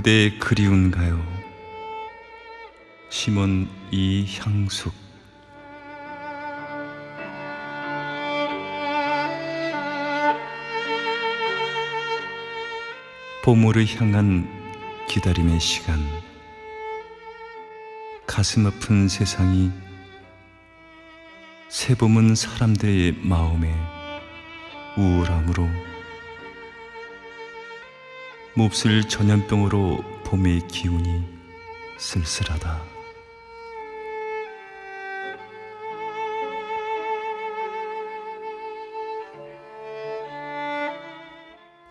그대 그리운가요? 시몬 이향숙 봄으로 향한 기다림의 시간 가슴 아픈 세상이 새봄은 사람들의 마음에 우울함으로 몹쓸 전염병으로 봄의 기운이 쓸쓸하다.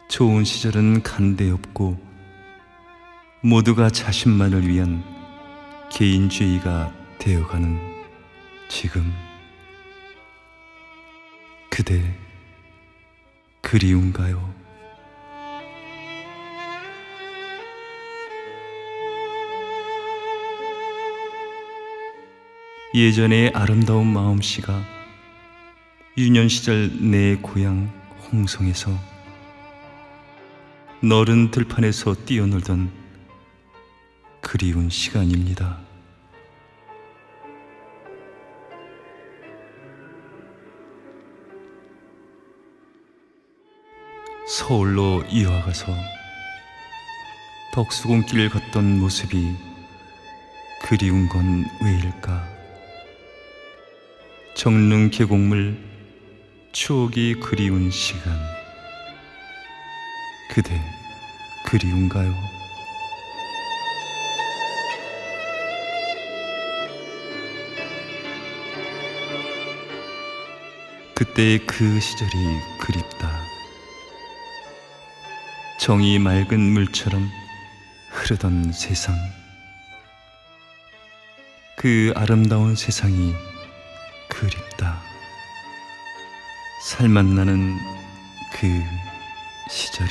좋은 시절은 간대 없고 모두가 자신만을 위한 개인주의가 되어가는 지금 그대 그리운가요? 예전의 아름다운 마음씨가 유년 시절 내 고향 홍성에서 너른 들판에서 뛰어놀던 그리운 시간입니다. 서울로 이와가서 덕수궁길 걷던 모습이 그리운 건 왜일까? 정릉 계곡물 추억이 그리운 시간 그대 그리운가요? 그때의 그 시절이 그립다. 정이 맑은 물처럼 흐르던 세상. 그 아름다운 세상이 그립다. 살맛 나는 그 시절이